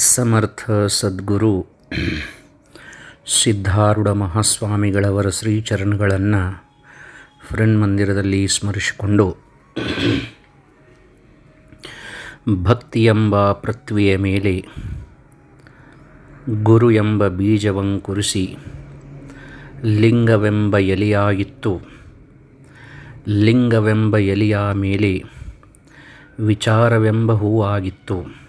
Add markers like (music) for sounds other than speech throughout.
ಸಮರ್ಥ ಸದ್ಗುರು Siddharudha ಮಹಾಸ್ವಾಮಿಗಳವರ ಶ್ರೀಚರಣಗಳನ್ನು friend ಮಂದಿರದಲ್ಲಿ ಸ್ಮರಿಸಿಕೊಂಡು ಎಂಬ ಪೃಥ್ವಿಯ ಮೇಲೆ ಗುರು ಎಂಬ ಬೀಜವಂಕುರಿಸಿ ಲಿಂಗವೆಂಬ ಎಲೆಯಾಗಿತ್ತು. ಲಿಂಗವೆಂಬ ಎಲೆಯ ಮೇಲೆ ವಿಚಾರವೆಂಬ ಹೂವಾಗಿತ್ತು.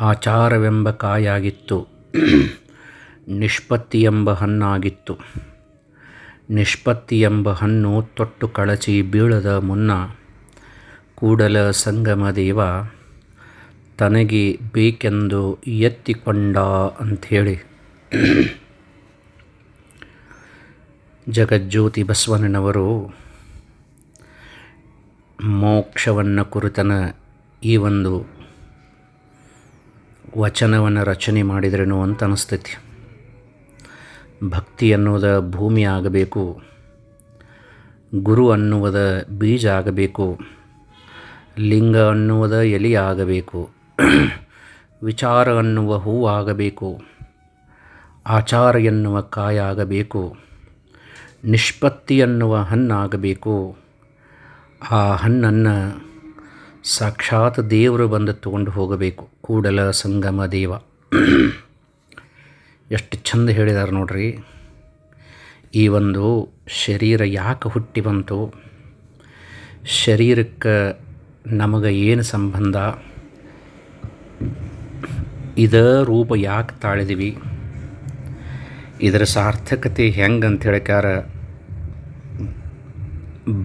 ಆಚಾರವೆಂಬ ಕಾಯಾಗಿತ್ತು. ನಿಷ್ಪತ್ತಿ ಎಂಬ ಹಣ್ಣಾಗಿತ್ತು. ನಿಷ್ಪತ್ತಿ ಎಂಬ ಹಣ್ಣು ತೊಟ್ಟು ಕಳಚಿ ಬೀಳದ ಮುನ್ನ ಕೂಡಲ ಸಂಗಮ ದೇವ, ತನಗೆ ಬೇಕೆಂದು ಎತ್ತಿಕೊಂಡ ಅಂಥೇಳಿ. ಜಗಜ್ಯೋತಿ ಬಸವಣ್ಣನವರು, ಮೋಕ್ಷವನ್ನು ಕುರಿತನ ಈ ಒಂದು ವಚನವನ್ನು ರಚನೆ ಮಾಡಿದ್ರೇನೋ ಅಂತ ಅನಿಸ್ತೈತಿ ಭಕ್ತಿ ಅನ್ನೋದ ಭೂಮಿ ಆಗಬೇಕು. ಗುರು ಅನ್ನುವುದ ಬೀಜ ಆಗಬೇಕು. ಲಿಂಗ ಅನ್ನುವುದ ಎಲೆ ಆಗಬೇಕು. ವಿಚಾರ ಅನ್ನುವ ಹೂ ಆಗಬೇಕು. ಆಚಾರ ಎನ್ನುವ ಕಾಯ ಆಗಬೇಕು. ನಿಷ್ಪತ್ತಿ ಅನ್ನುವ ಹಣ್ಣಾಗಬೇಕು. ಆ ಹಣ್ಣನ್ನು ಸಾಕ್ಷಾತ್ ದೇವರು ಬಂದು ತಗೊಂಡು ಹೋಗಬೇಕು, ಕೂಡಲ ಸಂಗಮ ದೇವ. (clears throat) ಎಷ್ಟು ಚಂದ ಹೇಳಿದಾರೆ ನೋಡ್ರಿ. ಈ ಒಂದು ಶರೀರ ಯಾಕೆ ಹುಟ್ಟಿ ಬಂತು? ಶರೀರಕ್ಕೆ ನಮಗೆ ಏನು ಸಂಬಂಧ? ಇದ ರೂಪ ಯಾಕೆ ತಾಳಿದೀವಿ? ಇದರ ಸಾರ್ಥಕತೆ ಹೆಂಗೆ ಅಂತ ಹೇಳ್ಕಾರ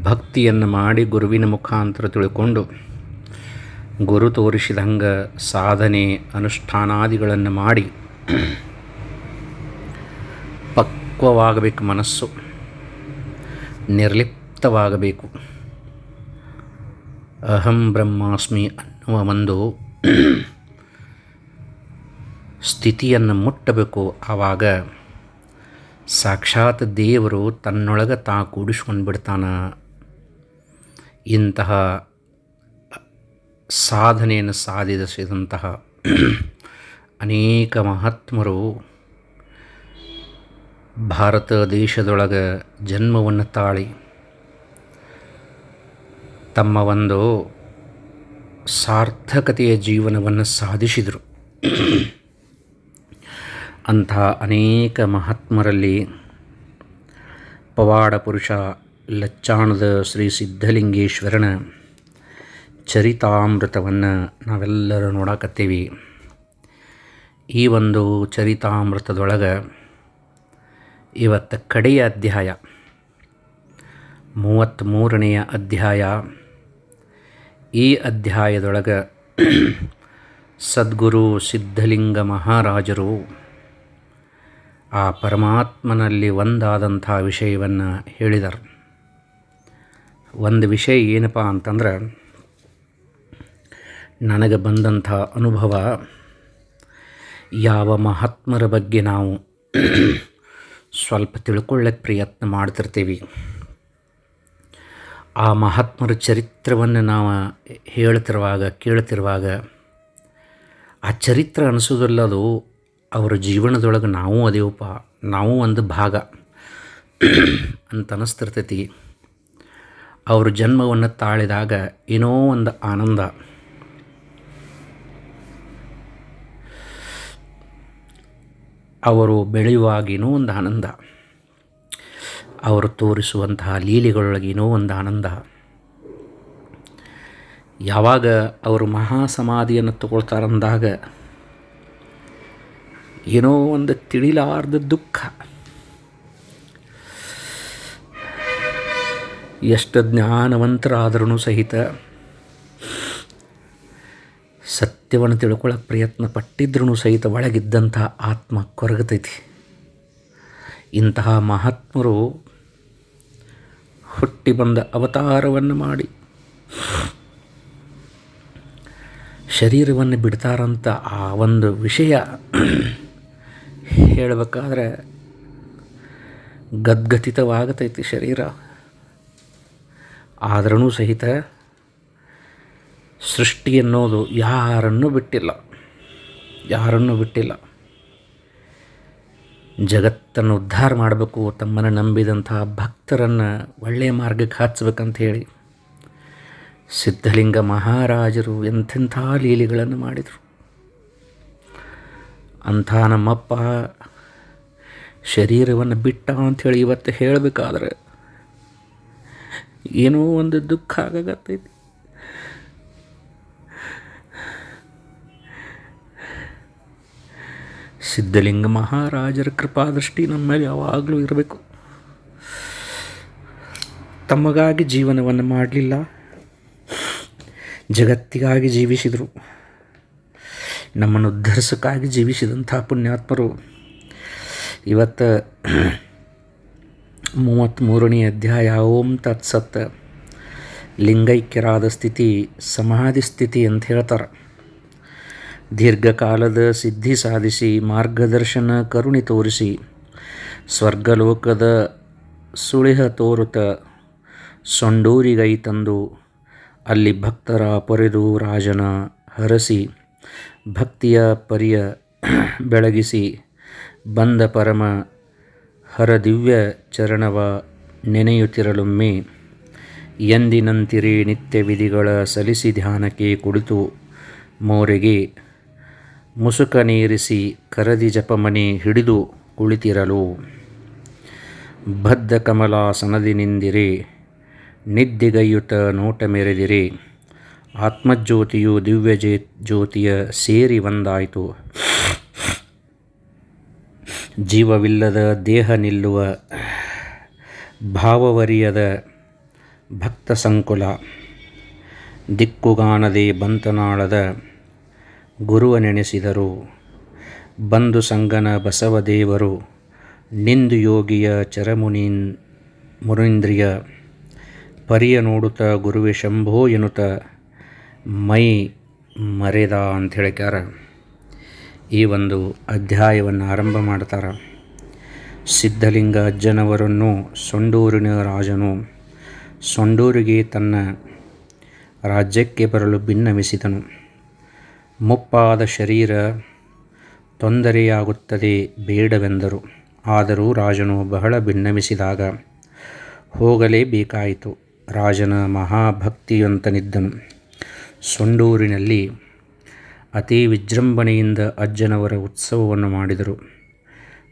ಭಕ್ತಿಯನ್ನು ಮಾಡಿ ಗುರುವಿನ ಮುಖಾಂತರ ತಿಳ್ಕೊಂಡು ಗುರು ತೋರಿಸಿದಂಗೆ ಸಾಧನೆ ಅನುಷ್ಠಾನಾದಿಗಳನ್ನು ಮಾಡಿ ಪಕ್ವವಾಗಬೇಕು ಮನಸ್ಸು, ನಿರ್ಲಿಪ್ತವಾಗಬೇಕು. ಅಹಂ ಬ್ರಹ್ಮಾಸ್ಮಿ ಅನ್ನುವ ಒಂದು ಸ್ಥಿತಿಯನ್ನು ಮುಟ್ಟಬೇಕು. ಆವಾಗ ಸಾಕ್ಷಾತ್ ದೇವರು ತನ್ನೊಳಗೆ ತಾ ಕೂಡಿಸ್ಕೊಂಡು ಬಿಡ್ತಾನ ಇಂತಹ ಸಾಧನೆಯನ್ನು ಸಾಧಿಸಿದಂತಹ ಅನೇಕ ಮಹಾತ್ಮರು ಭಾರತ ದೇಶದೊಳಗೆ ಜನ್ಮವನ್ನು ತಾಳಿ ತಮ್ಮ ಒಂದು ಸಾರ್ಥಕತೆಯ ಜೀವನವನ್ನು ಸಾಧಿಸಿದರು. ಅಂಥ ಅನೇಕ ಮಹಾತ್ಮರಲ್ಲಿ ಪವಾಡ ಪುರುಷ ಲಚ್ಚಾಣದ ಶ್ರೀ ಸಿದ್ಧಲಿಂಗೇಶ್ವರನ ಚರಿತಾಮೃತವನ್ನು ನಾವೆಲ್ಲರೂ ನೋಡಾಕತ್ತೀವಿ. ಈ ಒಂದು ಚರಿತಾಮೃತದೊಳಗೆ ಇವತ್ತು ಕಡೆಯ ಅಧ್ಯಾಯ ಮೂವತ್ತ್ಮೂರನೆಯ ಅಧ್ಯಾಯ. ಈ ಅಧ್ಯಾಯದೊಳಗೆ ಸದ್ಗುರು ಸಿದ್ಧಲಿಂಗ ಮಹಾರಾಜರು ಆ ಪರಮಾತ್ಮನಲ್ಲಿ ಒಂದಾದಂಥ ವಿಷಯವನ್ನು ಹೇಳಿದರು. ಒಂದು ವಿಷಯ ಏನಪ್ಪ ಅಂತಂದ್ರೆ ನನಗೆ ಬಂದಂಥ ಅನುಭವ, ಯಾವ ಮಹಾತ್ಮರ ಬಗ್ಗೆ ನಾವು ಸ್ವಲ್ಪ ತಿಳ್ಕೊಳ್ಳೋಕ್ಕೆ ಪ್ರಯತ್ನ ಮಾಡ್ತಿರ್ತೀವಿ. ಆ ಮಹಾತ್ಮರ ಚರಿತ್ರವನ್ನು ನಾವು ಹೇಳ್ತಿರುವಾಗ, ಕೇಳ್ತಿರುವಾಗ ಆ ಚರಿತ್ರ ಅನಿಸೋದಿಲ್ಲ ಅದು, ಅವರ ಜೀವನದೊಳಗೆ ನಾವು ಅದೇವಪ್ಪ, ನಾವು ಒಂದು ಭಾಗ ಅಂತ ಅನ್ನಿಸ್ತಿರ್ತೈತಿ ಅವ್ರ ಜನ್ಮವನ್ನು ತಾಳಿದಾಗ ಏನೋ ಒಂದು ಆನಂದ. ಅವರು ಬೆಳೆಯುವಾಗಿನೂ ಒಂದು ಆನಂದ. ಅವರು ತೋರಿಸುವಂತಹ ಲೀಲೆಗಳೊಳಗಿನೋ ಒಂದು ಆನಂದ. ಯಾವಾಗ ಅವರು ಮಹಾಸಮಾಧಿಯನ್ನು ತಗೊಳ್ತಾರಂದಾಗ ಏನೋ ಒಂದು ತಿಳಿಲಾರ್ದ ದುಃಖ. ಎಷ್ಟು ಜ್ಞಾನವಂತರಾದ್ರೂ ಸಹಿತ ಸತ್ಯವನ್ನು ತಿಳ್ಕೊಳ್ಳೋಕೆ ಪ್ರಯತ್ನ ಪಟ್ಟಿದ್ರೂ ಸಹಿತ ಒಳಗಿದ್ದಂಥ ಆತ್ಮ ಕೊರಗತೈತಿ. ಇಂತಹ ಮಹಾತ್ಮರು ಹುಟ್ಟಿ ಬಂದ ಅವತಾರವನ್ನು ಮಾಡಿ ಶರೀರವನ್ನು ಬಿಡ್ತಾರಂತ ಆ ಒಂದು ವಿಷಯ ಹೇಳಬೇಕಾದ್ರೆ ಗದ್ಗತಿತವಾಗತೈತಿ ಶರೀರ. ಆದ್ರೂ ಸಹಿತ ಸೃಷ್ಟಿ ಅನ್ನೋದು ಯಾರನ್ನು ಬಿಟ್ಟಿಲ್ಲ. ಯಾರನ್ನು ಬಿಟ್ಟಿಲ್ಲ. ಜಗತ್ತನ್ನು ಉದ್ಧಾರ ಮಾಡಬೇಕು, ತಮ್ಮನ್ನು ನಂಬಿದಂಥ ಭಕ್ತರನ್ನು ಒಳ್ಳೆಯ ಮಾರ್ಗಕ್ಕೆ ಹಚ್ಚಬೇಕಂತ ಹೇಳಿ ಸಿದ್ಧಲಿಂಗ ಮಹಾರಾಜರು ಎಂಥೆಂಥ ಲೀಲೆಗಳನ್ನು ಮಾಡಿದರು. ಅಂಥ ನಮ್ಮಪ್ಪ ಶರೀರವನ್ನು ಬಿಟ್ಟ ಅಂಥೇಳಿ ಇವತ್ತು ಹೇಳಬೇಕಾದ್ರೆ ಏನೋ ಒಂದು ದುಃಖ ಆಗತ್ತೈತಿ ಸಿದ್ಧಲಿಂಗ ಮಹಾರಾಜರ ಕೃಪಾದೃಷ್ಟಿ ನಮ್ಮ ಮೇಲೆ ಯಾವಾಗಲೂ ಇರಬೇಕು. ತಮಗಾಗಿ ಜೀವನವನ್ನು ಮಾಡಲಿಲ್ಲ. ಜಗತ್ತಿಗಾಗಿ ಜೀವಿಸಿದರು. ನಮ್ಮನ್ನು ಉದ್ಧರಿಸಕ್ಕಾಗಿ ಜೀವಿಸಿದಂಥ ಪುಣ್ಯಾತ್ಮರು ಇವತ್ತು ಮೂವತ್ತ್ಮೂರನೇ ಅಧ್ಯಾಯ ಓಂ ತತ್ಸತ್ ಲಿಂಗೈಕ್ಯರಾದ ಸ್ಥಿತಿ ಸಮಾಧಿ ಸ್ಥಿತಿ ಅಂತ ಹೇಳ್ತಾರೆ. ದೀರ್ಘಕಾಲದ ಸಿದ್ಧಿ ಸಾಧಿಸಿ, ಮಾರ್ಗದರ್ಶನ ಕರುಣಿ ತೋರಿಸಿ. ಸ್ವರ್ಗಲೋಕದ ಸುಳಿಹ ತೋರುತ ಸೊಂಡೂರಿಗೈ ತಂದು, ಅಲ್ಲಿ ಭಕ್ತರ ಪೊರೆದು ರಾಜನ ಹರಸಿ, ಭಕ್ತಿಯ ಪರಿಯ ಬೆಳಗಿಸಿ, ಬಂದ ಪರಮ ಹರದಿವ್ಯ ಚರಣವ ನೆನೆಯುತ್ತಿರಲೊಮ್ಮೆ, ಎಂದಿನಂತಿರಿ ನಿತ್ಯ ವಿಧಿಗಳ ಸಲ್ಲಿಸಿ ಧ್ಯಾನಕ್ಕೆ ಕುಳಿತು, ಮೋರೆಗೆ ಮುಸುಕ ನೀರಿಸಿ ಕರದಿ ಜಪಮಣಿ ಹಿಡಿದು ಕುಳಿತಿರಲು. ಬದ್ಧ ಕಮಲಾಸನದಿ ನಿಂದಿರಿ, ನಿದ್ದೆಗೈಯುತ ನೋಟ ಮೆರೆದಿರಿ. ಆತ್ಮಜ್ಯೋತಿಯು ದಿವ್ಯ ಜೇ, ಜ್ಯೋತಿಯ ಸೇರಿ ಒಂದಾಯಿತು ಜೀವವಿಲ್ಲದ ದೇಹ ನಿಲ್ಲುವ ಭಾವವರಿಯದ ಭಕ್ತ ಸಂಕುಲ ದಿಕ್ಕುಗಾನದೆ ಬಂತನಾಳದ ಗುರುವ ನೆನೆಸಿದರು ಬಂದು ಸಂಗನ ಬಸವದೇವರು, ನಿಂದು ಯೋಗಿಯ ಚರಮುನೀನ್ ಮುರೀಂದ್ರಿಯ ಪರಿಯ ನೋಡುತ್ತ ಗುರುವೆ ಶಂಭೋ ಎನ್ನುತ್ತ ಮೈ ಮರೆದ ಅಂತ ಹೇಳಿಕ್ಯಾರ ಈ ಒಂದು ಅಧ್ಯಾಯವನ್ನು ಆರಂಭ ಮಾಡ್ತಾರೆ. ಸಿದ್ಧಲಿಂಗ ಅಜ್ಜನವರನ್ನು ಸೊಂಡೂರಿನ ರಾಜನು, ಸೊಂಡೂರಿಗೆ ತನ್ನ ರಾಜ್ಯಕ್ಕೆ ಬರಲು ಭಿನ್ನಮಿಸಿದನು ಮುಪ್ಪಾದ ಶರೀರ ತೊಂದರೆಯಾಗುತ್ತದೆ ಬೇಡವೆಂದರು. ಆದರೂ ರಾಜನು ಬಹಳ ಭಿನ್ನಮಿಸಿದಾಗ ಹೋಗಲೇಬೇಕಾಯಿತು. ರಾಜನ ಮಹಾಭಕ್ತಿಯಂತನಿದ್ದನು. ಸೊಂಡೂರಿನಲ್ಲಿ ಅತಿ ವಿಜೃಂಭಣೆಯಿಂದ ಅಜ್ಜನವರ ಉತ್ಸವವನ್ನು ಮಾಡಿದರು.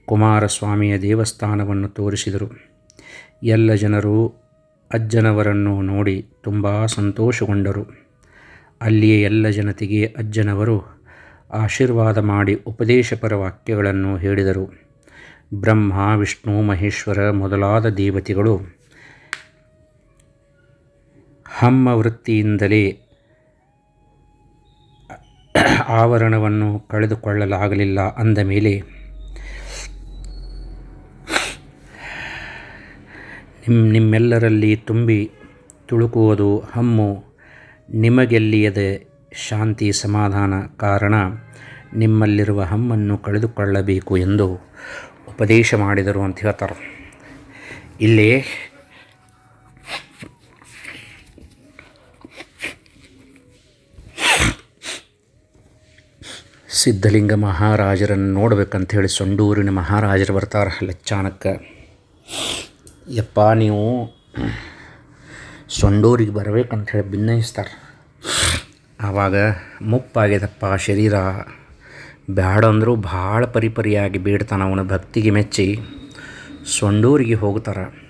ಕುಮಾರಸ್ವಾಮಿಯ ದೇವಸ್ಥಾನವನ್ನು ತೋರಿಸಿದರು. ಎಲ್ಲ ಜನರು ಅಜ್ಜನವರನ್ನು ನೋಡಿ ತುಂಬ ಸಂತೋಷಗೊಂಡರು. ಅಲ್ಲಿಯ ಎಲ್ಲ ಜನತೆಗೆ ಅಜ್ಜನವರು ಆಶೀರ್ವಾದ ಮಾಡಿ ಉಪದೇಶಪರ ವಾಕ್ಯಗಳನ್ನು ಹೇಳಿದರು. ಬ್ರಹ್ಮ, ವಿಷ್ಣು, ಮಹೇಶ್ವರ ಮೊದಲಾದ ದೇವತೆಗಳು ಹಮ್ಮ ವೃತ್ತಿಯಿಂದಲೇ ಆವರಣವನ್ನು ಕಳೆದುಕೊಳ್ಳಲಾಗಲಿಲ್ಲ ಅಂದ ಮೇಲೆ ನಿಮ್ಮ ನಿಮ್ಮೆಲ್ಲರಲ್ಲಿ ತುಂಬಿ ತುಳುಕುವುದು ಹಮ್ಮು. ನಿಮಗೆಲ್ಲಿಯದ ಶಾಂತಿ ಸಮಾಧಾನ ಕಾರಣ? ನಿಮ್ಮಲ್ಲಿರುವ ಹಮ್ಮನ್ನು ಕಳೆದುಕೊಳ್ಳಬೇಕು ಎಂದು ಉಪದೇಶ ಮಾಡಿದರು ಅಂತ ಹೇಳ್ತಾರೆ. ಇಲ್ಲಿ ಸಿದ್ಧಲಿಂಗ ಮಹಾರಾಜರನ್ನು ನೋಡ್ಬೇಕಂತ ಹೇಳಿ ಸೊಂಡೂರಿನ ಮಹಾರಾಜರು ಬರ್ತಾರೆ. ಲಚ್ಚಾನಕ್ಕೆ ಯಪ್ಪ, ನೀವು ಸೊಂಡೂರಿಗೆ ಬರಬೇಕಂತ ಹೇಳಿ ಭಿನ್ನಯಿಸ್ತಾರೆ ಆವಾಗ ಮುಪ್ಪಾಗಿದಪ್ಪ ಶರೀರ ಬ್ಯಾಡ ಅಂದರೂ ಭಾಳ ಪರಿಪರಿಯಾಗಿ ಬೀಡ್ತಾನೆ ಅವನ ಭಕ್ತಿಗೆ ಮೆಚ್ಚಿ ಸೊಂಡೂರಿಗೆ ಹೋಗ್ತಾರೆ.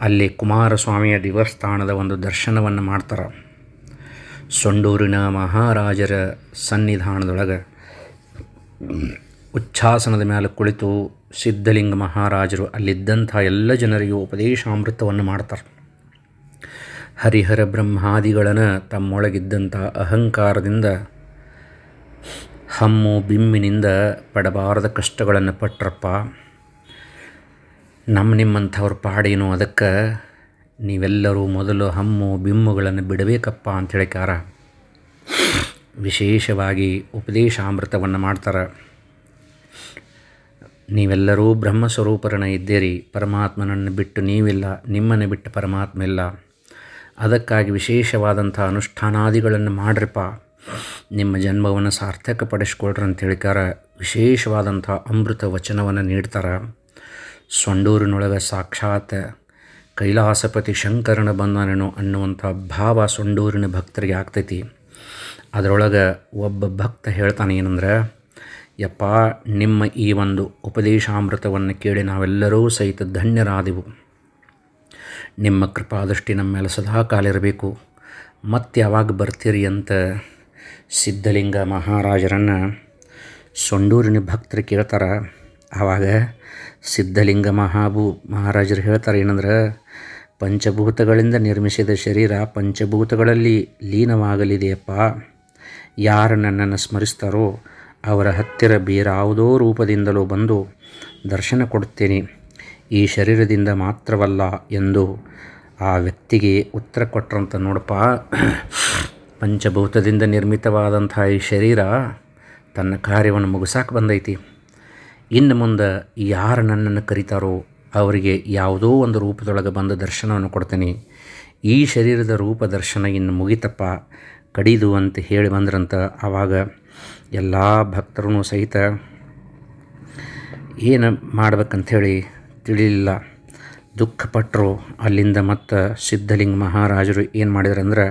ಅಲ್ಲಿ ಕುಮಾರಸ್ವಾಮಿಯ ದೇವಸ್ಥಾನದ ಒಂದು ದರ್ಶನವನ್ನು ಮಾಡ್ತಾರೆ. ಸೊಂಡೂರಿನ ಮಹಾರಾಜರ ಸನ್ನಿಧಾನದೊಳಗೆ ಉಚ್ಛಾಸನದ ಮೇಲೆ ಕುಳಿತು ಸಿದ್ಧಲಿಂಗ ಮಹಾರಾಜರು ಅಲ್ಲಿದ್ದಂಥ ಎಲ್ಲ ಜನರಿಗೂ ಉಪದೇಶಾಮೃತವನ್ನು ಮಾಡ್ತಾರೆ. ಹರಿಹರ ಬ್ರಹ್ಮಾದಿಗಳನ್ನು ತಮ್ಮೊಳಗಿದ್ದಂಥ ಅಹಂಕಾರದಿಂದ, ಹಮ್ಮು ಬಿಮ್ಮಿನಿಂದ ಪಡಬಾರದ ಕಷ್ಟಗಳನ್ನು ಪಟ್ರಪ್ಪ. ನಮ್ಮ ನಿಮ್ಮಂಥವ್ರ ಪಾಡೇನು ಅದಕ್ಕೆ ನೀವೆಲ್ಲರೂ ಮೊದಲು ಹಮ್ಮು ಬಿಮ್ಮುಗಳನ್ನು ಬಿಡಬೇಕಪ್ಪ ಅಂತ ಹೇಳಿಕಾರ ವಿಶೇಷವಾಗಿ ಉಪದೇಶಾಮೃತವನ್ನು ಮಾಡ್ತಾರೆ. ನೀವೆಲ್ಲರೂ ಬ್ರಹ್ಮಸ್ವರೂಪರಣ ಇದ್ದೀರಿ, ಪರಮಾತ್ಮನನ್ನು ಬಿಟ್ಟು ನೀವಿಲ್ಲ, ನಿಮ್ಮನ್ನು ಬಿಟ್ಟು ಪರಮಾತ್ಮ ಇಲ್ಲ. ಅದಕ್ಕಾಗಿ ವಿಶೇಷವಾದಂಥ ಅನುಷ್ಠಾನಾದಿಗಳನ್ನು ಮಾಡ್ರಪ್ಪ. ನಿಮ್ಮ ಜನ್ಮವನ್ನು ಸಾರ್ಥಕ ಪಡಿಸ್ಕೊಳ್ರಿ ಅಂತ ಹೇಳಿಕಾರ ವಿಶೇಷವಾದಂಥ ಅಮೃತ ವಚನವನ್ನು ನೀಡ್ತಾರೆ. ಸೊಂಡೂರಿನೊಳಗೆ ಸಾಕ್ಷಾತ್ ಕೈಲಾಸಪತಿ ಶಂಕರನ ಬಂದನೇನು ಅನ್ನುವಂಥ ಭಾವ ಸೊಂಡೂರಿನ ಭಕ್ತರಿಗೆ ಆಗ್ತೈತಿ. ಅದರೊಳಗೆ ಒಬ್ಬ ಭಕ್ತ ಹೇಳ್ತಾನೆ ಏನಂದ್ರೆ, ಯಪ್ಪ, ನಿಮ್ಮ ಈ ಒಂದು ಉಪದೇಶಾಮೃತವನ್ನು ಕೇಳಿ ನಾವೆಲ್ಲರೂ ಸಹಿತ ಧನ್ಯರಾದೆವು. ನಿಮ್ಮ ಕೃಪಾದೃಷ್ಟಿ ನಮ್ಮ ಮೇಲೆ ಸದಾ ಕಾಲಿರಬೇಕು ಮತ್ತೆ ಯಾವಾಗ ಬರ್ತೀರಿ ಅಂತ ಸಿದ್ಧಲಿಂಗ ಮಹಾರಾಜರನ್ನು ಸೊಂಡೂರಿನ ಭಕ್ತರು ಕೇಳ್ತಾರೆ. ಆವಾಗ ಸಿದ್ಧಲಿಂಗ ಮಹಾಭೂ, ಮಹಾರಾಜರು ಹೇಳ್ತಾರೆ ಏನಂದ್ರೆ, ಪಂಚಭೂತಗಳಿಂದ ನಿರ್ಮಿಸಿದ ಶರೀರ ಪಂಚಭೂತಗಳಲ್ಲಿ ಲೀನವಾಗಲಿದೆಯಪ್ಪ. ಯಾರು ನನ್ನನ್ನು ಸ್ಮರಿಸ್ತಾರೋ ಅವರ ಹತ್ತಿರ ಬೇರಾವುದೋ ರೂಪದಿಂದಲೂ ಬಂದು ದರ್ಶನ ಕೊಡುತ್ತೇನೆ. ಈ ಶರೀರದಿಂದ ಮಾತ್ರವಲ್ಲ ಎಂದು ಆ ವ್ಯಕ್ತಿಗೆ ಉತ್ತರ ಕೊಟ್ಟರಂತ ನೋಡಪ್ಪ. ಪಂಚಭೂತದಿಂದ ನಿರ್ಮಿತವಾದಂಥ ಈ ಶರೀರ ತನ್ನ ಕಾರ್ಯವನ್ನು ಮುಗಿಸಾಕೆ ಬಂದೈತಿ. ಇನ್ನು ಮುಂದೆ ಯಾರು ನನ್ನನ್ನು ಕರೀತಾರೋ ಅವರಿಗೆ ಯಾವುದೋ ಒಂದು ರೂಪದೊಳಗೆ ಬಂದು ದರ್ಶನವನ್ನು ಕೊಡ್ತೀನಿ. ಈ ಶರೀರದ ರೂಪ ದರ್ಶನ ಇನ್ನು ಮುಗಿತಪ್ಪ. ಕಡಿದು ಅಂತ ಹೇಳಿ ಬಂದ್ರಂತ ಆವಾಗ ಎಲ್ಲ ಭಕ್ತರೂ ಸಹಿತ ಏನು ಮಾಡ್ಬೇಕಂಥೇಳಿ ತಿಳಿಲಿಲ್ಲ. ದುಃಖಪಟ್ಟರು ಅಲ್ಲಿಂದ ಮತ್ತು ಸಿದ್ಧಲಿಂಗ ಮಹಾರಾಜರು ಏನು ಮಾಡಿದ್ರಂದ್ರೆ,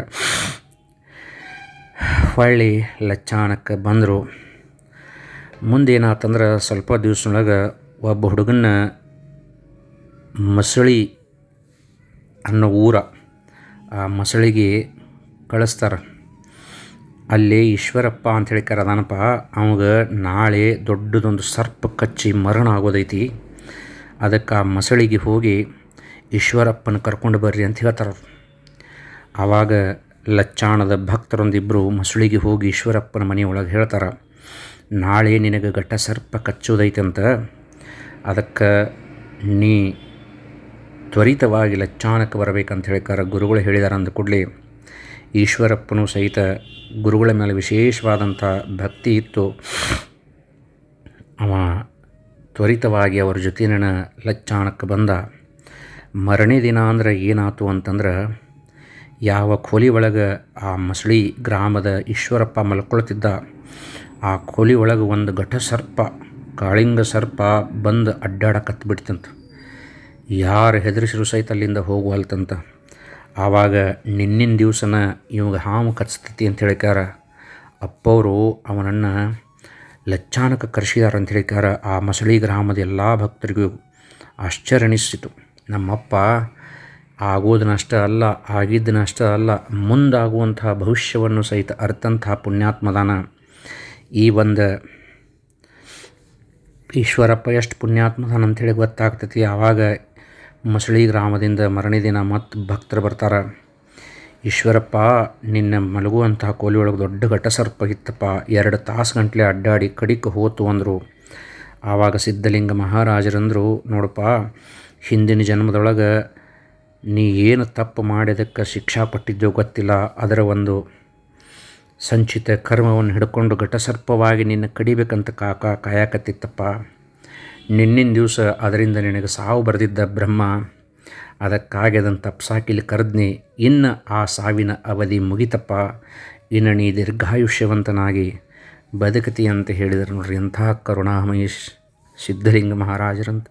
ಹೊಳ್ಳಿ ಲಚ್ಚಾಣಕ್ಕೆ ಬಂದರು. ಮುಂದೇನಾತಂದ್ರೆ, ಸ್ವಲ್ಪ ದಿವ್ಸದೊಳಗೆ ಒಬ್ಬ ಹುಡುಗನ್ನ ಮಸಳಿ ಅನ್ನೋ ಊರ, ಆ ಮಸಳಿಗೆ ಕಳಿಸ್ತಾರೆ. ಅಲ್ಲಿ ಈಶ್ವರಪ್ಪ ಅಂತ ಹೇಳಿ ಕರದಾನಪ್ಪ, ಅವಾಗ ನಾಳೆ ದೊಡ್ಡದೊಂದು ಸರ್ಪ ಕಚ್ಚಿ ಮರಣ ಆಗೋದೈತಿ. ಅದಕ್ಕೆ ಆ ಮಸಳಿಗೆ ಹೋಗಿ ಈಶ್ವರಪ್ಪನ ಕರ್ಕೊಂಡು ಬರ್ರಿ ಅಂತ ಹೇಳ್ತಾರೆ. ಆವಾಗ ಲಚ್ಚಾಣದ ಭಕ್ತರೊಂದಿಬ್ಬರು ಮಸಳಿಗೆ ಹೋಗಿ ಈಶ್ವರಪ್ಪನ ಮನೆಯೊಳಗೆ ಹೇಳ್ತಾರೆ, ನಾಳೆ ನಿನಗೆ ಘಟ್ಟ ಸರ್ಪ ಕಚ್ಚೋದೈತಂತ, ಅದಕ್ಕೆ ನೀ ತ್ವರಿತವಾಗಿ ಲಚ್ಚಾಣಕ್ಕೆ ಬರಬೇಕಂತ ಹೇಳ್ತಾರ ಗುರುಗಳು ಹೇಳಿದಾರೆ ಅಂದ ಕೂಡಲೇ, ಈಶ್ವರಪ್ಪನೂ ಸಹಿತ ಗುರುಗಳ ಮೇಲೆ ವಿಶೇಷವಾದಂಥ ಭಕ್ತಿ ಇತ್ತು. ಅವ ತ್ವರಿತವಾಗಿ ಅವ್ರ ಜೊತೆನ ಲಚ್ಚಾಣಕ್ಕೆ ಬಂದ. ಮರನೇ ದಿನ ಅಂದ್ರೆ ಏನಾಯ್ತು ಅಂತಂದ್ರೆ, ಯಾವ ಕೋಲಿ ಒಳಗೆ ಆ ಮಸಳಿ ಗ್ರಾಮದ ಈಶ್ವರಪ್ಪ ಮಲ್ಕೊಳ್ತಿದ್ದ. ಆ ಕೋಲಿ ಒಳಗೆ ಒಂದು ಘಟ ಸರ್ಪ, ಕಾಳಿಂಗ ಸರ್ಪ ಬಂದು ಅಡ್ಡಾಡಕತ್ತು ಬಿಡ್ತಂತ ಯಾರು ಹೆದರಿಸಿರು ಸಹಿತ ಅಲ್ಲಿಂದ ಹೋಗುವಲ್ತಂತ. ಆವಾಗ ನಿನ್ನಿನ ದಿವಸನ ಇವಾಗ ಹಾವು ಕಚ್ತತಿ ಅಂತ ಹೇಳಿಕಾರ ಅಪ್ಪವರು ಅವನನ್ನು ಲಚ್ಚಾನಕ್ಕೆ ಕರೆಸಿದಾರ ಅಂತ ಹೇಳಿಕಾರ ಆ ಮಸಳಿ ಗ್ರಾಮದ ಎಲ್ಲ ಭಕ್ತರಿಗೂ ಆಶ್ಚರ್ಯನಿಸಿತು ನಮ್ಮಪ್ಪ ಆಗೋದನ್ನಷ್ಟ ಅಲ್ಲ ಆಗಿದ್ದನಷ್ಟ ಅಲ್ಲ, ಮುಂದಾಗುವಂತಹ ಭವಿಷ್ಯವನ್ನು ಸಹಿತ ಅರ್ಥಂತಹ ಪುಣ್ಯಾತ್ಮದಾನ. ಈ ಒಂದು ಈಶ್ವರಪ್ಪ ಎಷ್ಟು ಪುಣ್ಯಾತ್ಮದಾನ ಅಂಥೇಳಿ ಗೊತ್ತಾಗ್ತೈತಿ. ಆವಾಗ ಮಸಳಿ ಗ್ರಾಮದಿಂದ ಮರಣಿ ದಿನ ಮತ್ತು ಭಕ್ತರು ಬರ್ತಾರೆ. ಈಶ್ವರಪ್ಪ, ನಿನ್ನ ಮಲಗುವಂತಹ ಕೋಲಿ ಒಳಗೆ ದೊಡ್ಡ ಘಟಸರ್ಪ ಇತ್ತಪ್ಪ. ಎರಡು ತಾಸು ಗಂಟ್ಲೆ ಅಡ್ಡಾಡಿ ಕಡಿಕೆ ಹೋತು ಅಂದರು. ಆವಾಗ ಸಿದ್ಧಲಿಂಗ ಮಹಾರಾಜರಂದರು, ನೋಡಪ್ಪ, ಹಿಂದಿನ ಜನ್ಮದೊಳಗೆ ನೀ ಏನು ತಪ್ಪು ಮಾಡಿದಕ್ಕೆ ಶಿಕ್ಷಾ ಪಟ್ಟಿದ್ದೋ ಗೊತ್ತಿಲ್ಲ. ಅದರ ಒಂದು ಸಂಚಿತ ಕರ್ಮವನ್ನು ಹಿಡ್ಕೊಂಡು ಘಟಸರ್ಪವಾಗಿ ನಿನ್ನ ಕಡಿಬೇಕಂತ ಕಾಕ ಕಾಯಕತ್ತಿತ್ತಪ್ಪ. ನಿನ್ನಿನ ದಿವಸ ಅದರಿಂದ ನಿನಗೆ ಸಾವು ಬರೆದಿದ್ದ ಬ್ರಹ್ಮ. ಅದಕ್ಕಾಗಿ ಅದನ್ನು ತಪ್ಸಾಕಿಲಿ ಕರೆದ್ನಿ, ಇನ್ನು ಆ ಸಾವಿನ ಅವಧಿ ಮುಗಿತಪ್ಪ. ಇನ್ನು ನೀ ದೀರ್ಘಾಯುಷ್ಯವಂತನಾಗಿ ಬದುಕತಿ ಅಂತ ಹೇಳಿದರು ನೋಡ್ರಿ ಎಂಥ ಕರುಣಾಮಯಿ ಸಿದ್ಧಲಿಂಗ ಮಹಾರಾಜರಂತ.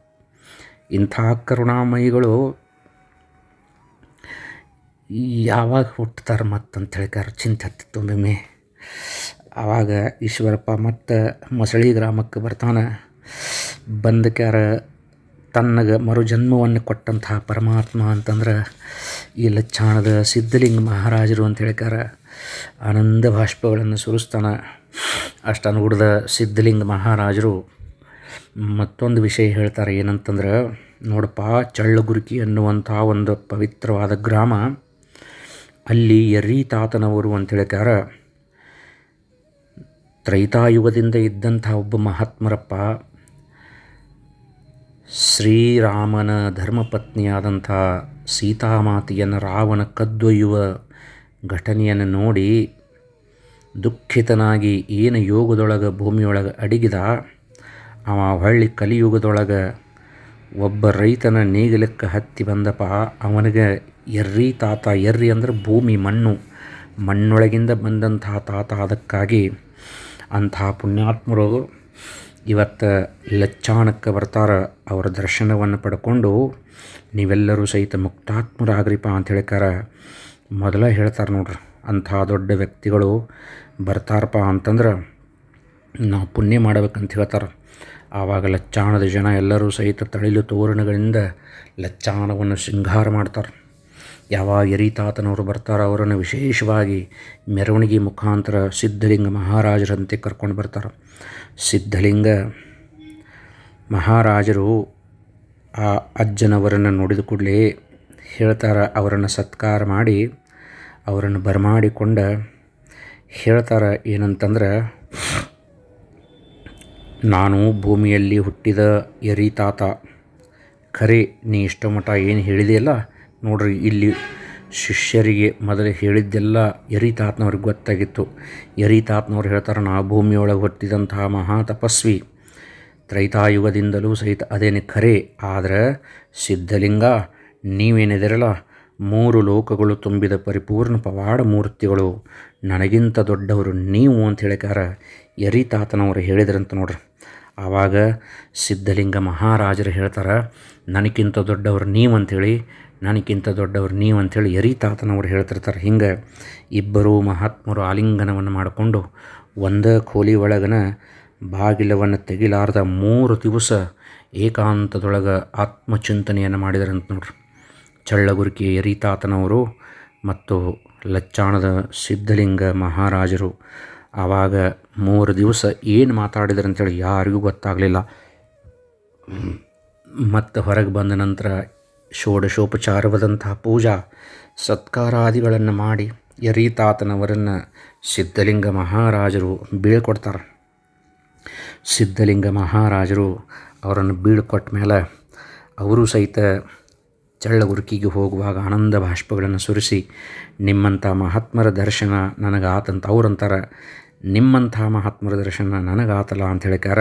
ಇಂಥ ಕರುಣಾಮಯಿಗಳು ಯಾವಾಗ ಹುಟ್ಟುತ್ತಾರೆ ಮತ್ತಂತ ಹೇಳ್ಕಾರ ಚಿಂತೆ ಹತ್ತಿತ್ತು ಒಮ್ಮೆ ಆವಾಗ ಈಶ್ವರಪ್ಪ ಮತ್ತು ಮೊಸಳಿ ಗ್ರಾಮಕ್ಕೆ ಬರ್ತಾನೆ. ಬಂದಕ್ಯಾರ ತನ್ನಗೆ ಮರುಜನ್ಮವನ್ನು ಕೊಟ್ಟಂತಹ ಪರಮಾತ್ಮ ಅಂತಂದ್ರೆ ಈ ಲಚ್ಚಾಣದ ಸಿದ್ಧಲಿಂಗ ಮಹಾರಾಜರು ಅಂತ ಹೇಳಿಕಾರ ಆನಂದ ಬಾಷ್ಪಗಳನ್ನು ಸುರಿಸ್ತಾನೆ ಅಷ್ಟನ್ನು ಹುಡ್ದ ಸಿದ್ಧಲಿಂಗ ಮಹಾರಾಜರು. ಮತ್ತೊಂದು ವಿಷಯ ಹೇಳ್ತಾರೆ ಏನಂತಂದ್ರೆ, ನೋಡಪ್ಪ ಚಳ್ಳಗುರುಕಿ ಅನ್ನುವಂಥ ಒಂದು ಪವಿತ್ರವಾದ ಗ್ರಾಮ ಅಲ್ಲಿ ಎರ್ರಿ ತಾತನವರು ಅಂತ ಹೇಳ್ತಾರ ತ್ರೈತಾಯುಗದಿಂದ ಇದ್ದಂಥ ಒಬ್ಬ ಮಹಾತ್ಮರಪ್ಪ ಶ್ರೀರಾಮನ ಧರ್ಮಪತ್ನಿಯಾದಂಥ ಸೀತಾಮಾತೆಯನ್ನು ರಾವಣ ಕದ್ದೊಯ್ಯುವ ಘಟನೆಯನ್ನು ನೋಡಿ ದುಃಖಿತನಾಗಿ ಏನು ಯೋಗದೊಳಗೆ ಭೂಮಿಯೊಳಗೆ ಅಡಗಿದ, ಅವ ಹೊಳ್ಳಿ ಕಲಿಯುಗದೊಳಗೆ ಒಬ್ಬ ರೈತನ ನೇಗಿಲಕ್ಕೆ ಹತ್ತಿ ಬಂದಪ್ಪ ಅವನಿಗೆ ಎರ್ರಿ ತಾತ, ಎರ್ರಿ ಅಂದ್ರೆ ಭೂಮಿ ಮಣ್ಣು, ಮಣ್ಣೊಳಗಿಂದ ಬಂದಂತಹ ತಾತ ಅದಕ್ಕಾಗಿ ಅಂತಹ ಪುಣ್ಯಾತ್ಮರು ಇವತ್ತು ಲಚ್ಚಾಣಕ್ಕೆ ಬರ್ತಾರೆ ಅವರ ದರ್ಶನವನ್ನು ಪಡ್ಕೊಂಡು ನೀವೆಲ್ಲರೂ ಸಹಿತ ಮುಕ್ತಾತ್ಮರಾಗ್ರಿಪ್ಪ ಅಂತ ಹೇಳ್ಕಾರ ಮೊದಲ ಹೇಳ್ತಾರೆ ನೋಡ್ರಿ, ಅಂಥ ದೊಡ್ಡ ವ್ಯಕ್ತಿಗಳು ಬರ್ತಾರಪ್ಪ ಅಂತಂದ್ರೆ ನಾವು ಪುಣ್ಯ ಮಾಡ್ಬೇಕಂತ ಹೇಳ್ತಾರೆ. ಆವಾಗ ಲಚ್ಚಾಣದ ಜನ ಎಲ್ಲರೂ ಸಹಿತ ತಳಿಲು ತೋರಣಗಳಿಂದ ಲಚ್ಚಾಣವನ್ನು ಶೃಂಗಾರ ಮಾಡ್ತಾರೆ. ಯಾವಾಗ ಯರಿತಾತನವರು ಬರ್ತಾರೋ ಅವರನ್ನು ವಿಶೇಷವಾಗಿ ಮೆರವಣಿಗೆ ಮುಖಾಂತರ ಸಿದ್ಧಲಿಂಗ ಮಹಾರಾಜರಂತೆ ಕರ್ಕೊಂಡು ಬರ್ತಾರೆ. ಸಿದ್ಧಲಿಂಗ ಮಹಾರಾಜರು ಆ ಅಜ್ಜನವರನ್ನು ನೋಡಿದ ಕೂಡಲೇ ಹೇಳ್ತಾರೆ, ಅವರನ್ನು ಸತ್ಕಾರ ಮಾಡಿ ಅವರನ್ನು ಬರಮಾಡಿಕೊಂಡ ಹೇಳ್ತಾರೆ, ಏನಂತಂದ್ರೆ, ನಾನು ಭೂಮಿಯಲ್ಲಿ ಹುಟ್ಟಿದ ಯರಿತಾತ, ಖರೆ, ನೀ ಇಷ್ಟ ಮಠ ಏನು ಹೇಳಿದೆಯಲ್ಲ ನೋಡ್ರಿ, ಇಲ್ಲಿ ಶಿಷ್ಯರಿಗೆ ಮೊದಲು ಹೇಳಿದ್ದೆಲ್ಲ ಎರಿತಾತ್ನವ್ರಿಗೆ ಗೊತ್ತಾಗಿತ್ತು. ಯರಿತಾತ್ನವ್ರು ಹೇಳ್ತಾರೆ, ನಾ ಭೂಮಿಯೊಳಗೆ ಹೊತ್ತಿದಂತಹ ಮಹಾ ತಪಸ್ವಿ. ತ್ರೈತಾಯುಗದಿಂದಲೂ ಸಹಿತ ಅದೇನೆ ಖರೆ. ಆದರೆ ಸಿದ್ಧಲಿಂಗ, ನೀವೇನಿದಿರಲ್ಲ, ಮೂರು ಲೋಕಗಳು ತುಂಬಿದ ಪರಿಪೂರ್ಣ ಪವಾಡ ಮೂರ್ತಿಗಳು. ನನಗಿಂತ ದೊಡ್ಡವರು ನೀವು ಅಂತ ಹೇಳಿಕಾರ ಯರಿತಾತನವರು ಹೇಳಿದ್ರಂತ ನೋಡ್ರಿ. ಆವಾಗ ಸಿದ್ಧಲಿಂಗ ಮಹಾರಾಜರು ಹೇಳ್ತಾರೆ, ನನಗಿಂತ ದೊಡ್ಡವರು ನೀವು ಅಂಥೇಳಿ ನನಗಿಂತ ದೊಡ್ಡವರು ನೀವು ಅಂಥೇಳಿ ಎರಿತಾತನವರು ಹೇಳ್ತಿರ್ತಾರೆ. ಹಿಂಗೆ ಇಬ್ಬರು ಮಹಾತ್ಮರು ಆಲಿಂಗನವನ್ನು ಮಾಡಿಕೊಂಡು ಒಂದೇ ಕೋಲಿ ಒಳಗನ ಬಾಗಿಲವನ್ನು ತೆಗಿಲಾರ್ದ ಮೂರು ದಿವಸ ಏಕಾಂತದೊಳಗೆ ಆತ್ಮಚಿಂತನೆಯನ್ನು ಮಾಡಿದರಂತ ನೋಡ್ರಿ. ಚಳ್ಳಗುರ್ಕಿ ಎರಿತಾತನವರು ಮತ್ತು ಲಚ್ಚಾಣದ ಸಿದ್ಧಲಿಂಗ ಮಹಾರಾಜರು ಆವಾಗ ಮೂರು ದಿವಸ ಏನು ಮಾತಾಡಿದ್ರು ಅಂತೇಳಿ ಯಾರಿಗೂ ಗೊತ್ತಾಗಲಿಲ್ಲ. ಮತ್ತು ಹೊರಗೆ ಬಂದ ನಂತರ ಷೋಡಶೋಪಚಾರವಾದಂತಹ ಪೂಜಾ ಸತ್ಕಾರಾದಿಗಳನ್ನು ಮಾಡಿ ಯರೀತಾತನವರನ್ನು ಸಿದ್ಧಲಿಂಗ ಮಹಾರಾಜರು ಬೀಳ್ಕೊಡ್ತಾರೆ. ಸಿದ್ಧಲಿಂಗ ಮಹಾರಾಜರು ಅವರನ್ನು ಬೀಳ್ಕೊಟ್ಟ ಮೇಲೆ ಅವರು ಸಹಿತ ಚಳ್ಳಗುರುಕಿಗೆ ಹೋಗುವಾಗ ಆನಂದ ಬಾಷ್ಪಗಳನ್ನು ಸುರಿಸಿ, ನಿಮ್ಮಂಥ ಮಹಾತ್ಮರ ದರ್ಶನ ನನಗಾತಂತ, ಅವರಂತಾರೆ, ನಿಮ್ಮಂಥ ಮಹಾತ್ಮರ ದರ್ಶನ ನನಗಾತಲ್ಲ ಅಂತ ಹೇಳಿಕಾರ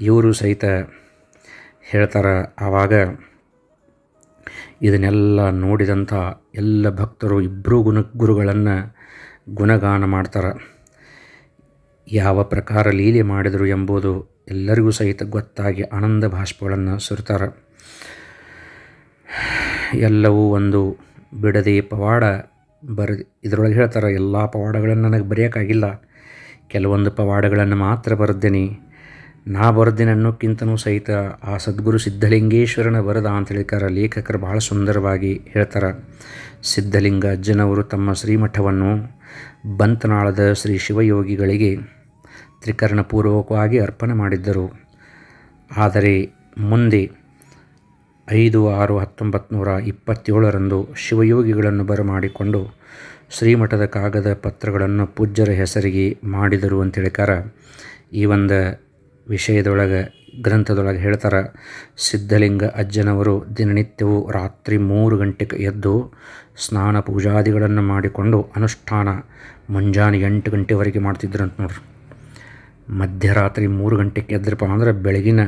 ಇವರು ಸಹಿತ ಹೇಳ್ತಾರೆ ಆವಾಗ ಇದನ್ನೆಲ್ಲ ನೋಡಿದಂಥ ಎಲ್ಲ ಭಕ್ತರು ಇಬ್ಬರೂ ಗುಣ ಗುರುಗಳನ್ನು ಗುಣಗಾನ ಮಾಡ್ತಾರೆ. ಯಾವ ಪ್ರಕಾರ ಲೀಲೆ ಮಾಡಿದರು ಎಂಬುದು ಎಲ್ಲರಿಗೂ ಸಹಿತ ಗೊತ್ತಾಗಿ ಆನಂದ ಭಾಷ್ಪಗಳನ್ನು ಸುರಿತಾರೆ. ಎಲ್ಲವೂ ಒಂದು ಬಿಡದೆ ಪವಾಡ ಬರ ಇದರೊಳಗೆ ಹೇಳ್ತಾರೆ, ಎಲ್ಲ ಪವಾಡಗಳನ್ನು ನನಗೆ ಬರೆಯೋಕ್ಕಾಗಿಲ್ಲ. ಕೆಲವೊಂದು ಪವಾಡಗಳನ್ನು ಮಾತ್ರ ಬರೆದ್ದೇನೆ ನಾ ಬರ್ದೇನೆ ಅನ್ನೋಕ್ಕಿಂತನೂ ಸಹಿತ ಆ ಸದ್ಗುರು ಸಿದ್ಧಲಿಂಗೇಶ್ವರನ ಬರದ ಅಂತ ಹೇಳಿಕಾರ ಲೇಖಕರು ಬಹಳ ಸುಂದರವಾಗಿ ಹೇಳ್ತಾರೆ. ಸಿದ್ಧಲಿಂಗ ಅಜ್ಜನವರು ತಮ್ಮ ಶ್ರೀಮಠವನ್ನು ಬಂತನಾಳದ ಶ್ರೀ ಶಿವಯೋಗಿಗಳಿಗೆ ತ್ರಿಕರಣಪೂರ್ವಕವಾಗಿ ಅರ್ಪಣೆ ಮಾಡಿದ್ದರು. ಆದರೆ ಮುಂದೆ ಐದು ಆರು ಹತ್ತೊಂಬತ್ತು ನೂರ ಇಪ್ಪತ್ತೇಳರಂದು ಶಿವಯೋಗಿಗಳನ್ನು ಬರಮಾಡಿಕೊಂಡು ಶ್ರೀಮಠದ ಕಾಗದ ಪತ್ರಗಳನ್ನು ಪೂಜ್ಯರ ಹೆಸರಿಗೆ ಮಾಡಿದರು ಅಂತ ಹೇಳಿಕಾರ ಈ ಒಂದು ವಿಷಯದೊಳಗೆ, ಗ್ರಂಥದೊಳಗೆ ಹೇಳ್ತಾರೆ, ಸಿದ್ಧಲಿಂಗ ಅಜ್ಜನವರು ದಿನನಿತ್ಯವೂ ರಾತ್ರಿ ಮೂರು ಗಂಟೆಗೆ ಎದ್ದು ಸ್ನಾನ ಪೂಜಾದಿಗಳನ್ನು ಮಾಡಿಕೊಂಡು ಅನುಷ್ಠಾನ ಮುಂಜಾನೆ ಎಂಟು ಗಂಟೆವರೆಗೆ ಮಾಡ್ತಿದ್ರಂತ ನೋಡ್ರಿ. ಮಧ್ಯರಾತ್ರಿ ಮೂರು ಗಂಟೆಗೆ ಎದ್ರಪ್ಪ ಅಂದ್ರೆ ಬೆಳಗಿನ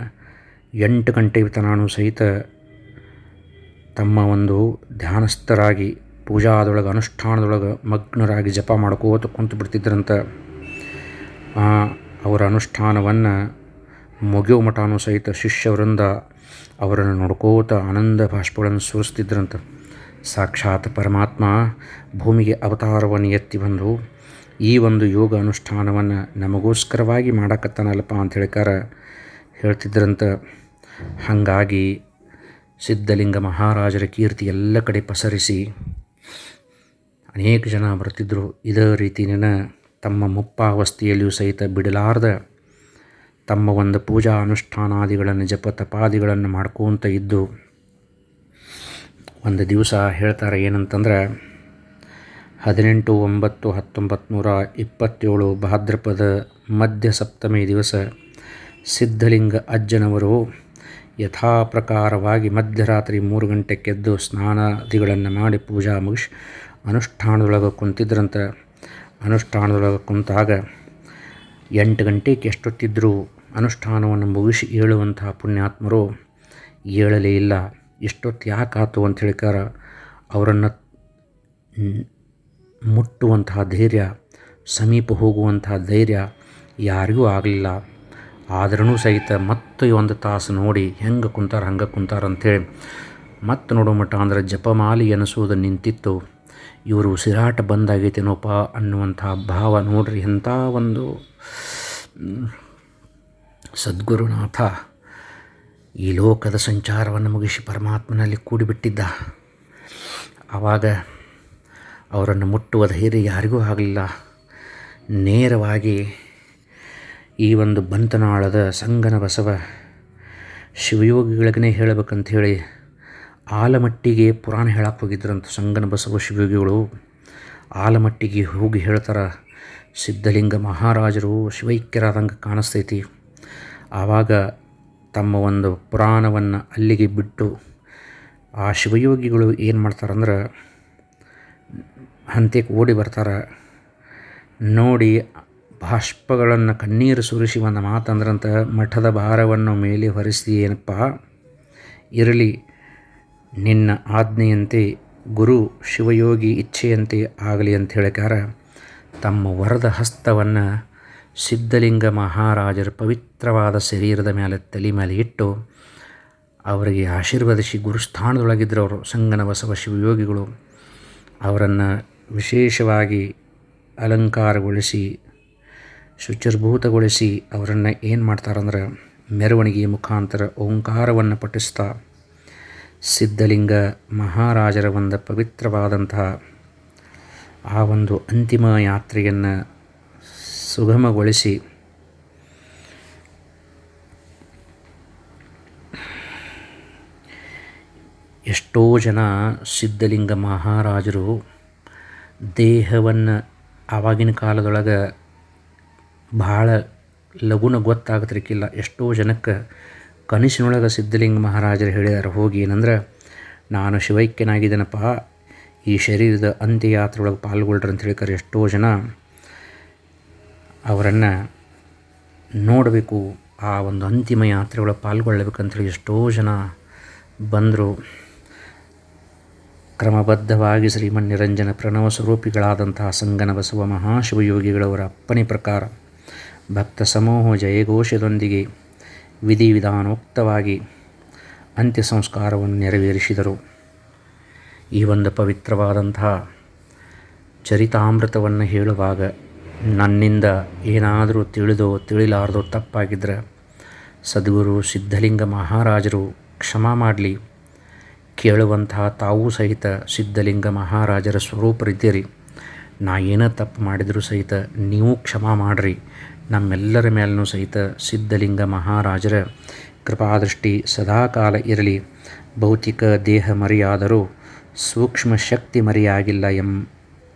ಎಂಟು ಗಂಟೆ ತನಾನು ಸಹಿತ ತಮ್ಮ ಒಂದು ಧ್ಯಾನಸ್ಥರಾಗಿ ಪೂಜಾದೊಳಗೆ, ಅನುಷ್ಠಾನದೊಳಗೆ ಮಗ್ನರಾಗಿ ಜಪ ಮಾಡ್ಕೋತ ಕುಂತು ಬಿಡ್ತಿದ್ರಂತ ಅವರ ಅನುಷ್ಠಾನವನ್ನು ಮುಗಿಯೋ ಮಠನೂ ಸಹಿತ ಶಿಷ್ಯವೃಂದ ಅವರನ್ನು ನೋಡ್ಕೋತ ಆನಂದ ಭಾಷ್ಪಗಳನ್ನು ಸುರಿಸ್ತಿದ್ರಂತ. ಸಾಕ್ಷಾತ್ ಪರಮಾತ್ಮ ಭೂಮಿಗೆ ಅವತಾರವನ್ನು ಎತ್ತಿ ಬಂದು ಈ ಒಂದು ಯೋಗ ಅನುಷ್ಠಾನವನ್ನು ನಮಗೋಸ್ಕರವಾಗಿ ಮಾಡಕತ್ತಾನಲ್ಲಪ್ಪ ಅಂತ ಹೇಳಿಕಾರ ಹೇಳ್ತಿದ್ರಂತ. ಹಾಗಾಗಿ ಸಿದ್ಧಲಿಂಗ ಮಹಾರಾಜರ ಕೀರ್ತಿ ಎಲ್ಲ ಕಡೆ ಪಸರಿಸಿ ಅನೇಕ ಜನ ಬರ್ತಿದ್ದರು ಇದೇ ರೀತಿನ ತಮ್ಮ ಮುಪ್ಪಾವಸ್ಥೆಯಲ್ಲಿಯೂ ಸಹಿತ ಬಿಡಲಾರ್ದ ತಮ್ಮ ಒಂದು ಪೂಜಾ ಅನುಷ್ಠಾನಾದಿಗಳನ್ನು ಜಪ ತಪಾದಿಗಳನ್ನು ಮಾಡ್ಕೊತ ಇದ್ದು, ಒಂದು ದಿವಸ ಹೇಳ್ತಾರೆ ಏನಂತಂದ್ರೆ, ಹದಿನೆಂಟು ಒಂಬತ್ತು ಹತ್ತೊಂಬತ್ತು ನೂರ ಇಪ್ಪತ್ತೇಳು ಭಾದ್ರಪದ ಮಧ್ಯ ಸಪ್ತಮಿ ದಿವಸ ಸಿದ್ಧಲಿಂಗ ಅಜ್ಜನವರು ಯಥಾ ಪ್ರಕಾರವಾಗಿ ಮಧ್ಯರಾತ್ರಿ ಮೂರು ಗಂಟೆಗೆದ್ದು ಸ್ನಾನಾದಿಗಳನ್ನು ಮಾಡಿ ಪೂಜಾ ಮುಗಿಸಿ ಅನುಷ್ಠಾನದೊಳಗೆ ಕುಂತಿದ್ರಂತೆ. ಅನುಷ್ಠಾನದೊಳಗೆ ಕುಂತಾಗ ಎಂಟು ಗಂಟೆಗೆ ಎಷ್ಟೊತ್ತಿದ್ದರೂ ಅನುಷ್ಠಾನವನ್ನು ಮುಗಿಸಿ ಏಳುವಂತಹ ಪುಣ್ಯಾತ್ಮರು ಏಳಲೇ ಇಲ್ಲ. ಇಷ್ಟೊತ್ತು ಯಾಕಾತು ಅಂತ ಹೇಳಿಕಾರ ಅವರನ್ನು ಮುಟ್ಟುವಂತಹ ಧೈರ್ಯ, ಸಮೀಪ ಹೋಗುವಂತಹ ಧೈರ್ಯ ಯಾರಿಗೂ ಆಗಲಿಲ್ಲ. ಆದ್ರೂ ಸಹಿತ ಮತ್ತೆ ಒಂದು ತಾಸು ನೋಡಿ ಹೆಂಗೆ ಕುಂತಾರ, ಹಂಗೆ ಕುಂತಾರ ಅಂಥೇಳಿ ಮತ್ತೆ ನೋಡೋ ಮಟ್ಟ ಅಂದರೆ ಜಪಮಾಲಿ ಎನಿಸುವುದು ನಿಂತಿತ್ತು. ಇವರು ಉಸಿರಾಟ ಬಂದಾಗೈತೇನೋಪ ಅನ್ನುವಂಥ ಭಾವ ನೋಡ್ರಿ ಎಂಥ ಒಂದು ಸದ್ಗುರುನಾಥ, ಈ ಲೋಕದ ಸಂಚಾರವನ್ನು ಮುಗಿಸಿ ಪರಮಾತ್ಮನಲ್ಲಿ ಕೂಡಿಬಿಟ್ಟಿದ್ದ. ಆವಾಗ ಅವರನ್ನು ಮುಟ್ಟುವ ಧೈರ್ಯ ಯಾರಿಗೂ ಆಗಲಿಲ್ಲ. ನೇರವಾಗಿ ಈ ಒಂದು ಬಂತನಾಳದ ಸಂಗನ ಬಸವ ಶಿವಯೋಗಿಗಳಿಗೇ ಹೇಳಬೇಕಂಥೇಳಿ ಆಲಮಟ್ಟಿಗೆ ಪುರಾಣ ಹೇಳಕ್ಕೆ ಹೋಗಿದ್ರಂತ ಸಂಗನ ಬಸವ ಶಿವಯೋಗಿಗಳು. ಆಲಮಟ್ಟಿಗೆ ಹೋಗಿ ಹೇಳ್ತಾರೆ, ಸಿದ್ಧಲಿಂಗ ಮಹಾರಾಜರು ಶಿವೈಕ್ಯರಾದಂಗೆ ಕಾಣಿಸ್ತೈತಿ. ಆವಾಗ ತಮ್ಮ ಒಂದು ಪುರಾಣವನ್ನು ಅಲ್ಲಿಗೆ ಬಿಟ್ಟು ಆ ಶಿವಯೋಗಿಗಳು ಏನು ಮಾಡ್ತಾರಂದ್ರೆ ಹಂತಕ್ಕೆ ಓಡಿ ಬರ್ತಾರೆ. ನೋಡಿ ಬಾಷ್ಪಗಳನ್ನು ಕಣ್ಣೀರು ಸುರಿಸಿ ಒಂದು ಮಾತಂದ್ರಂತ ಮಠದ ಭಾರವನ್ನು ಮೇಲೆ ಹೊರಿಸಿ ಏನಪ್ಪ, ಇರಲಿ, ನಿನ್ನ ಆಜ್ಞೆಯಂತೆ, ಗುರು ಶಿವಯೋಗಿ ಇಚ್ಛೆಯಂತೆ ಆಗಲಿ ಅಂತ ಹೇಳಿಕಾರ ತಮ್ಮ ವರದ ಹಸ್ತವನ್ನು ಸಿದ್ಧಲಿಂಗ ಮಹಾರಾಜರ ಪವಿತ್ರವಾದ ಶರೀರದ ಮೇಲೆ ತಲೆ ಮೇಲೆ ಇಟ್ಟು ಅವರಿಗೆ ಆಶೀರ್ವದಿಸಿ ಗುರುಸ್ಥಾನದೊಳಗಿದ್ದರು ಅವರು, ಸಂಗನ ಬಸವ ಶಿವಯೋಗಿಗಳು. ಅವರನ್ನು ವಿಶೇಷವಾಗಿ ಅಲಂಕಾರಗೊಳಿಸಿ, ಶುಚಿರ್ಭೂತಗೊಳಿಸಿ ಅವರನ್ನು ಏನು ಮಾಡ್ತಾರಂದ್ರೆ ಮೆರವಣಿಗೆ ಮುಖಾಂತರ ಓಂಕಾರವನ್ನು ಪಠಿಸ್ತಾ, ಸಿದ್ಧಲಿಂಗ ಮಹಾರಾಜರ ಒಂದು ಪವಿತ್ರವಾದಂತಹ ಆ ಒಂದು ಅಂತಿಮ ಯಾತ್ರೆಯನ್ನು ಸುಗಮಗೊಳಿಸಿ. ಎಷ್ಟೋ ಜನ ಸಿದ್ಧಲಿಂಗ ಮಹಾರಾಜರು ದೇಹವನ್ನು ಆವಾಗಿನ ಕಾಲದೊಳಗೆ ಭಾಳ ಲಘುನ ಗೊತ್ತಾಗತಿರ್ಕಿಲ್ಲ. ಎಷ್ಟೋ ಜನಕ್ಕೆ ಕನಸಿನೊಳಗೆ ಸಿದ್ಧಲಿಂಗ ಮಹಾರಾಜರು ಹೇಳಿದಾರೆ ಹೋಗಿ ಏನಂದ್ರೆ, ನಾನು ಶಿವೈಕ್ಯನಾಗಿದ್ದೇನಪ್ಪ, ಈ ಶರೀರದ ಅಂತ್ಯಯಾತ್ರೆ ಒಳಗೆ ಪಾಲ್ಗೊಳ್ರಿ ಅಂತ ಹೇಳ್ತಾರೆ ಎಷ್ಟೋ ಜನ ಅವರನ್ನು ನೋಡಬೇಕು, ಆ ಒಂದು ಅಂತಿಮ ಯಾತ್ರೆ ಒಳಗೆ ಪಾಲ್ಗೊಳ್ಳಬೇಕಂತೇಳಿ ಎಷ್ಟೋ ಜನ ಬಂದರು. ಕ್ರಮಬದ್ಧವಾಗಿ ಶ್ರೀಮನ್ ನಿರಂಜನ ಪ್ರಣವ ಸ್ವರೂಪಿಗಳಾದಂತಹ ಸಂಗನ ಬಸವ ಮಹಾಶಿವಯೋಗಿಗಳವರ ಅಪ್ಪನೆ ಪ್ರಕಾರ ಭಕ್ತ ಸಮೂಹ ಜಯಘೋಷದೊಂದಿಗೆ ವಿಧಿವಿಧಾನೋಕ್ತವಾಗಿ ಅಂತ್ಯ ಸಂಸ್ಕಾರವನ್ನು ನೆರವೇರಿಸಿದರು. ಈ ಒಂದು ಪವಿತ್ರವಾದಂತಹ ಚರಿತಾಮೃತವನ್ನು ಹೇಳುವಾಗ ನನ್ನಿಂದ ಏನಾದರೂ ತಿಳಿದೋ ತಿಳಿಲಾರ್ದೋ ತಪ್ಪಾಗಿದ್ದರೆ ಸದ್ಗುರು ಸಿದ್ಧಲಿಂಗ ಮಹಾರಾಜರು ಕ್ಷಮಾ ಮಾಡಲಿ. ಕೇಳುವಂತಹ ತಾವೂ ಸಹಿತ ಸಿದ್ಧಲಿಂಗ ಮಹಾರಾಜರ ಸ್ವರೂಪರಿದ್ದೀರಿ ನಾ ಏನೇ ತಪ್ಪು ಮಾಡಿದರೂ ಸಹಿತ ನೀವು ಕ್ಷಮಾ ಮಾಡಿರಿ. ನಮ್ಮೆಲ್ಲರ ಮೇಲೂ ಸಹಿತ ಸಿದ್ಧಲಿಂಗ ಮಹಾರಾಜರ ಕೃಪಾದೃಷ್ಟಿ ಸದಾಕಾಲ ಇರಲಿ. ಭೌತಿಕ ದೇಹ ಮರಿಯಾದರೂ ಸೂಕ್ಷ್ಮ ಶಕ್ತಿ ಮರಿಯಾಗಿಲ್ಲ ಎಂ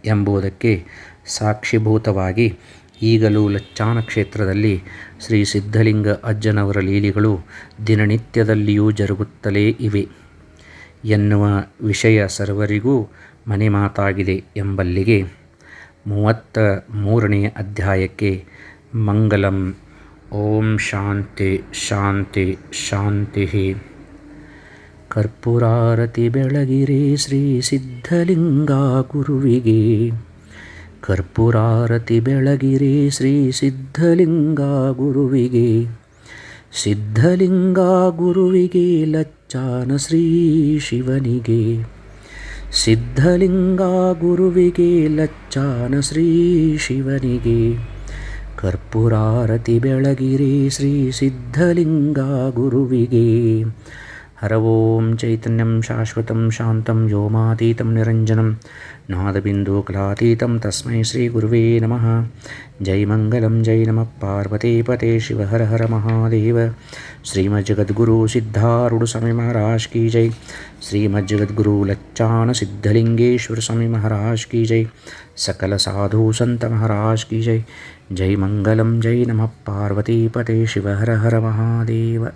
ಎಂಬುದಕ್ಕೆ ಸಾಕ್ಷಿಭೂತವಾಗಿ ಈಗಲೂ ಲಚ್ಚಾನ ಕ್ಷೇತ್ರದಲ್ಲಿ ಶ್ರೀ ಸಿದ್ಧಲಿಂಗ ಅಜ್ಜನವರ ಲೀಲೆಗಳು ದಿನನಿತ್ಯದಲ್ಲಿಯೂ ಜರುಗುತ್ತಲೇ ಇವೆ. ಎನ್ನುವ ವಿಷಯ ಸರ್ವರಿಗೂ ಮನೆ ಮಾತಾಗಿದೆ ಎಂಬಲ್ಲಿಗೆ ಮೂವತ್ತ ಮೂರನೆಯ ಅಧ್ಯಾಯಕ್ಕೆ ಮಂಗಲಂ. ಓಂ ಶಾಂತಿ ಶಾಂತಿ ಶಾಂತಿ. ಕರ್ಪೂರಾರತಿ ಬೆಳಗಿರಿ ಶ್ರೀ ಸಿದ್ಧಲಿಂಗ ಗುರುವಿಗೆ ಕರ್ಪೂರಾರತಿ ಬೆಳಗಿರಿ ಶ್ರೀ ಸಿದ್ಧಲಿಂಗ ಗುರುವಿಗೆ ಸಿದ್ಧಲಿಂಗ ಗುರುವಿಗೆ ಲಚ್ಚಾನ ಶ್ರೀ ಶಿವನಿಗೆ. ಸಿದ್ಧಲಿಂಗ ಗುರುವಿಗೆ ಲಚ್ಚಾನ ಶ್ರೀ ಶಿವನಿಗೆ. ಕರ್ಪೂರಾರತಿ ಬೆಳಗಿರಿ ಶ್ರೀ ಸಿದ್ಧಲಿಂಗ ಗುರುವಿಗೆ हरवों चैतन्यं शाश्वतं शान्तं व्योमातीतं निरञ्जनं नादबिन्दुकलातीतं तस्मै श्रीगुरुवे नमः। जयमङ्गलं जय नमः। पार्वतीपते शिवहर हर महादेव। श्रीमज्जगद्गुरुसिद्धारुडस्मि महाराशकी जै महाराज की जय। सकलसाधुसन्तमहराशकीजय जय। जय। मङ्गलं जय नमः। पार्वतीपते शिवहर हर महादेव।